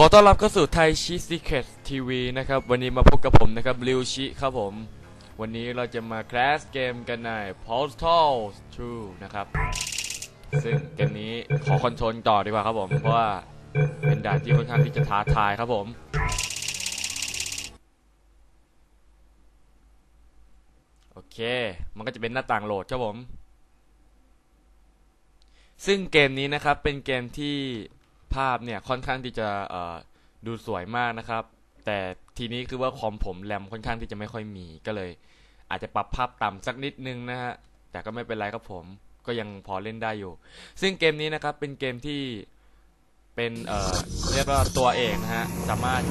ขอต้อนรับเข้าสู่ไทยชิซิเคททีวีนะครับ วันนี้มาพบกับผมนะครับริวชิครับผม วันนี้เราจะมาแคลสเกมกันใน Postal 2 นะครับ ซึ่งเกมนี้ขอคอนโทรลต่อดีกว่าครับผม เพราะว่าเป็นด่านที่ค่อนข้างที่จะท้าทายครับผมโอเค มันก็จะเป็นหน้าต่างโหลดครับผม ซึ่งเกมนี้นะครับเป็นเกมที่ ภาพเนี่ยค่อนข้างที่จะดูสวยมากนะครับ แต่ทีนี้คือว่าคอมผมแรมค่อนข้างที่จะไม่ค่อยมีก็เลย อาจจะปรับภาพต่ำสักนิดนึงนะฮะแต่ก็ไม่เป็นไรครับผมก็ยังพอเล่นได้อยู่ ซึ่งเกมนี้นะครับเป็นเกมที่เป็นเอ่อเรียกว่าตัวเอกนะฮะสามารถ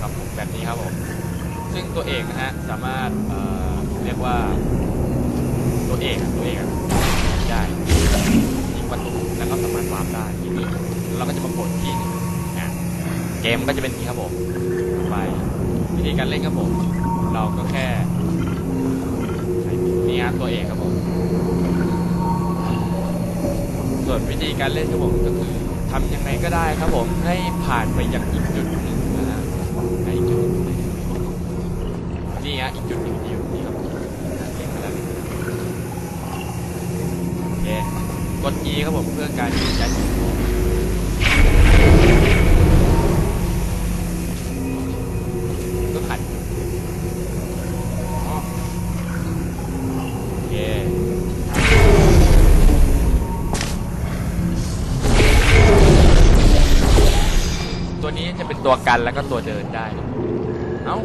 ครับผมแบบนี้ครับผมซึ่งตัวเอกนะฮะสามารถเอ่อเรียกว่าตัวเอกตัวเอกได้ ประตูแล้วก็สามารถวาร์ปได้ทีนี้เราก็จะมากดที่นึ่งนะเกมก็จะเป็นนี้ครับผมไปวิธีการเล่นครับผม เราก็แค่นี่ฮะตัวเอกครับผมส่วนวิธีการเล่นครับผมก็คือทำยังไงก็ได้ครับผมให้ผ่านไปยังอีกจุดหนึ่งนะฮะในอีกจุดนี่ฮะอีกจุดหนึ่งที่อยู่นี่ครับเล่นมาแล้ว โอเค กด E ครับผมเพื่อการยืนยันก็ขัดโอเคตัวนี้จะเป็นตัวกันแล้วก็ตัวเดินได้ เอ้า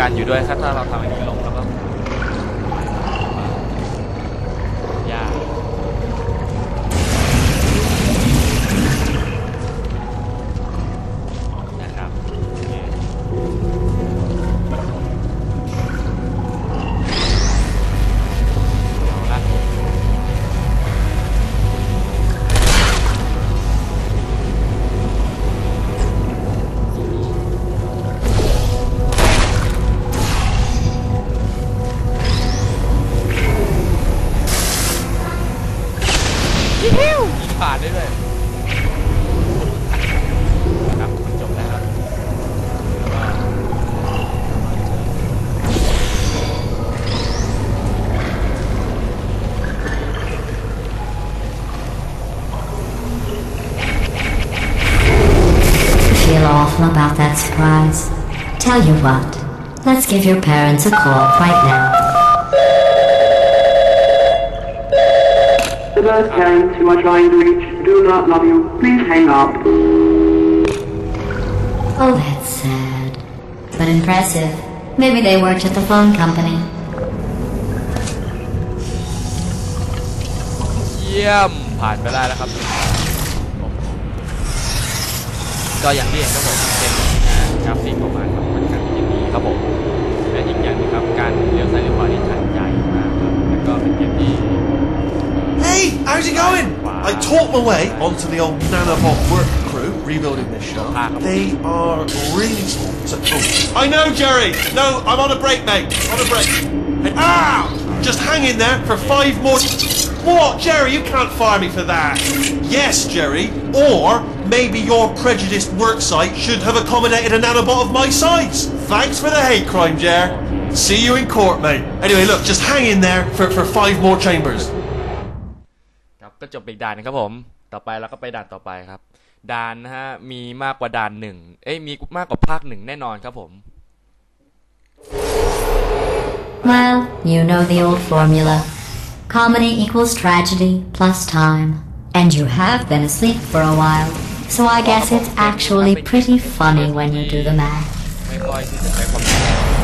การองกันอยู่ด้วยครับถ้าเราทำอันนี้ลงแล้วก็ ผ่านได้ด้วยครับจบแล้วครับแล้วก็ feel awful about that surprise. Tell you what, let's give your parents a call right now. The birth parents you are trying to reach do not love you. Please hang up. Oh, that's sad. But impressive. Maybe they worked at the phone company. เชี่ยี่ยม ผ่านไปได้แล้วครับหนึ่งด่านโอ้โหก็อย่างที่เห็นครับผมเกมนี้นะกราฟิกออกมาครับมันกันเป็นอย่างนี้ครับผมและอีกอย่างหนึงครับ การเลี้ยวซ้ายเลี้ยวขวาที่ทัน How's it going? I talked my way onto the old nanobot work crew rebuilding this shop. They are really so, oh. I know, Jerry. No, I'm on a break, mate. On a break. Hey, ow! Just hang in there for five more. What, Jerry? You can't fire me for that. Yes, Jerry. Or maybe your prejudiced work site should have accommodated a nanobot of my size. Thanks for the hate crime, Jer. See you in court, mate. Anyway, look, just hang in there for, for five more chambers. ก็จบอีกด่านนะครับผม ต่อไปเราก็ไปด่านต่อไปครับ ด่านนะฮะมีมากกว่าด่านหนึ่งเอ้ยมีมากกว่าภาคหนึ่งแน่นอนครับผม Well, you know the old formula. Comedy equals tragedy plus time. And you have been asleep for a while, so I guess it's actually pretty funny when you do the math. ไม่ค่อยที่จะใช้ความ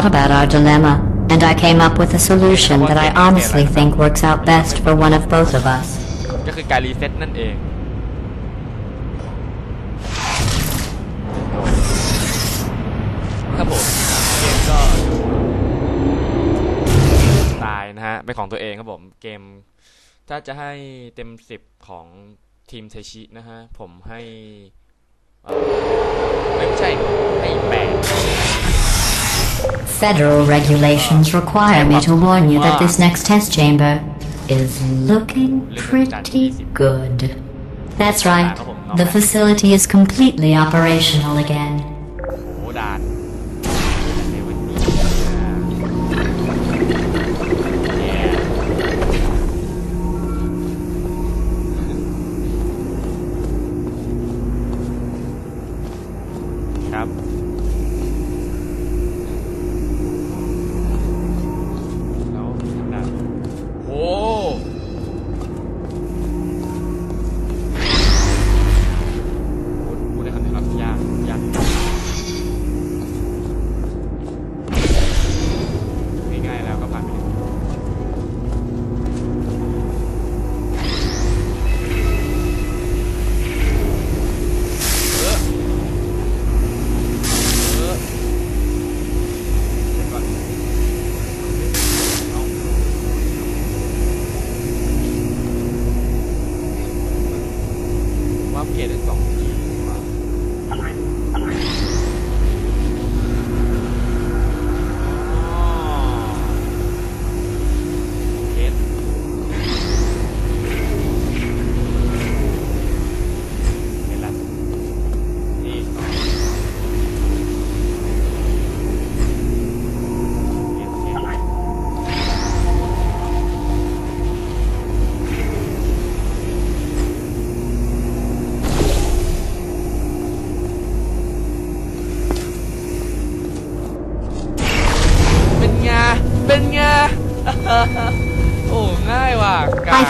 thought about our dilemma, and I came up with a solution that I honestly think works out best for one of both of us. ก็คือการรีเซ็ตนั่นเอง ครับผมเกมก็ตายนะฮะ เป็นของตัวเองครับผม เกม ถ้าจะให้เต็มสิบของทีมเทชินะฮะ ผมให้ไม่ใช่ให้แปด Federal regulations require me to warn you that this next test chamber is looking pretty good. That's right, the facility is completely operational again.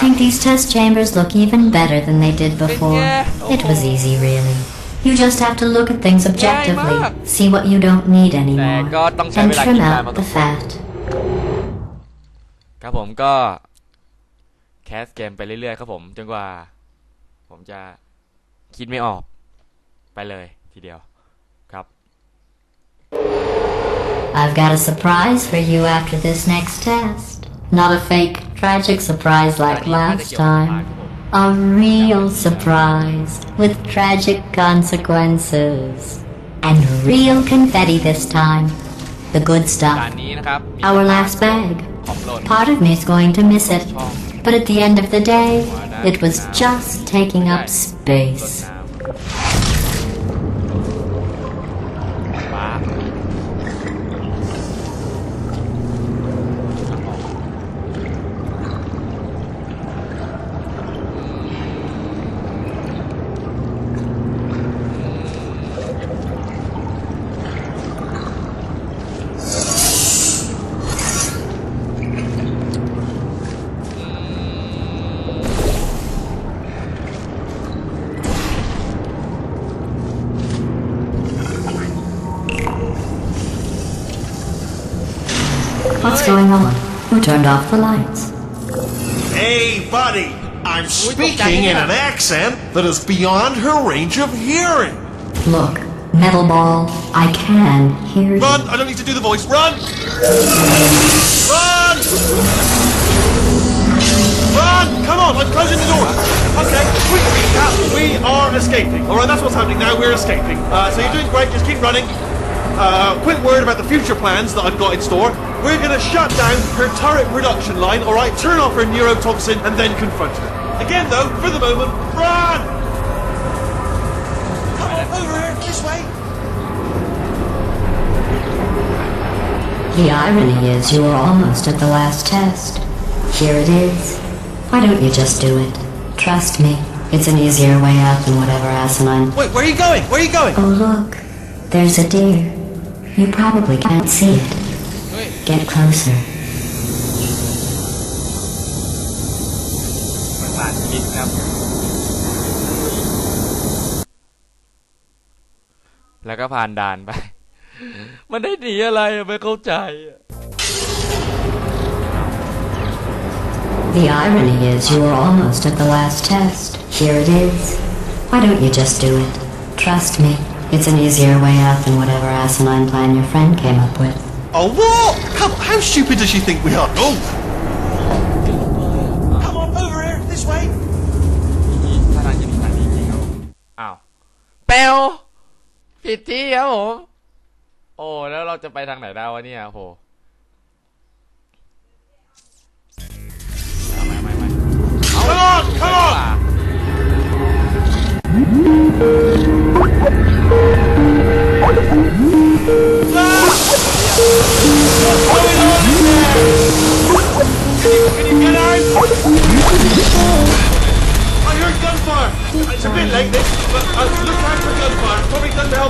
think these test chambers look even better than they did before. yeah. It was easy, really. You just have to look at things objectively, Mark. see what you don't need แต่ anymore, ก็ต้องใช้ and เวลา trim คิดนาน out พอส the มควร fat. ครับผมก็แคสเกมไปเรื่อยๆครับผม จนกว่า ผมจะคิดไม่ออก ไปเลยทีเดียว ครับ I've got a surprise for you after this next test. Not a fake, tragic surprise like last time. A real surprise with tragic consequences. And real confetti this time. The good stuff. Our last bag. Part of me is going to miss it. But at the end of the day, it was just taking up space. What's going on? Who turned off the lights? Hey, buddy! I'm speaking in an accent that is beyond her range of hearing. Look, Metal Ball, I can hear you. Run! I don't need to do the voice. Run! Run! Run! Come on, I'm closing the door. Okay, quick recap. We are escaping. All right, that's what's happening now. We're escaping. Uh, so you're doing great. Just keep running. Uh, quick word about the future plans that I've got in store. We're going to shut down her turret production line, all right? Turn off her neurotoxin and then confront her. Again, though, for the moment, run! Come on, over here, this way. The irony is you were almost at the last test. Here it is. Why don't you just do it? Trust me, it's an easier way out than whatever asinine. Wait, where are you going? Where are you going? Oh look, there's a deer. You probably can't see it. เฮ้ย Get closer. ประสานคิดครับ แล้วก็ผ่านด่านไป มันได้หนีอะไรอะไม่เข้าใจอะ The irony is you were almost at the last test. Here it is. Why don't you just do it? Trust me, it's an easier way out than whatever asinine plan your friend came up with. Oh, what? Come, how stupid does she think we are? Oh! Come on, over here, this way. ถ้าทางจะมีทางนี้จริงครับอ้าวเปวผิดที่ครับผม โอ้ แล้วเราจะไปทางไหนได้วะเนี่ยโห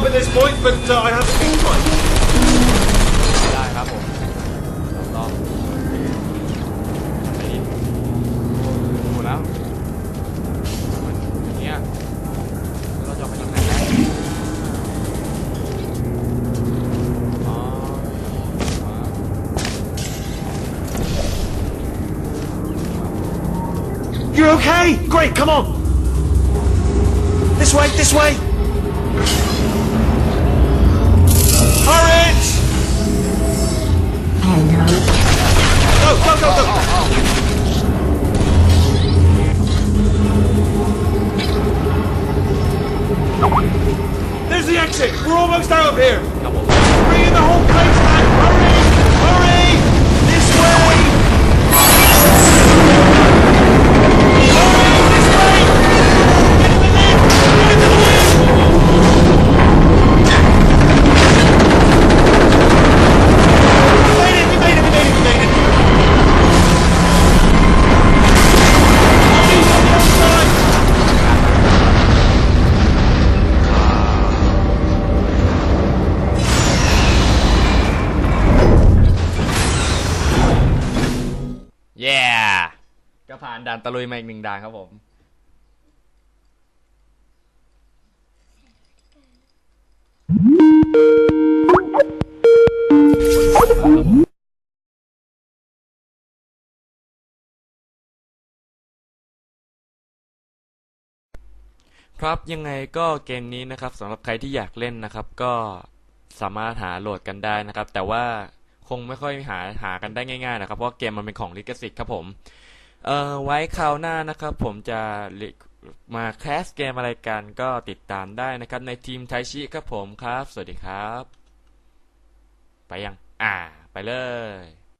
at this point, but uh, I haven't been trying. ได้ครับผมถูกต้องไปดิหมดแล้วเนี่ยแล้วเราจะไปทางไหนได้อ๋ออ๋อ You're okay? Great, come on. This way, this way. Courage! Hello. Go, go, go, go! There's the exit! We're almost out of here! Bring in the whole place ตะลุยมาอีกหนึ่งด่านครับผม ครับยังไงก็เกมนี้นะครับสำหรับใครที่อยากเล่นนะครับ ก็สามารถหาโหลดกันได้นะครับ แต่ว่าคงไม่ค่อยหาหากันได้ง่ายๆนะครับ เพราะเกมมันเป็นของลิขสิทธิ์ครับผม เอ่อไว้คราวหน้านะครับ ผมจะมาแคสเกมอะไรกันก็ติดตามได้นะครับในทีมไทชิครับผมครับ สวัสดีครับ ไปยัง อ่า ไปเลย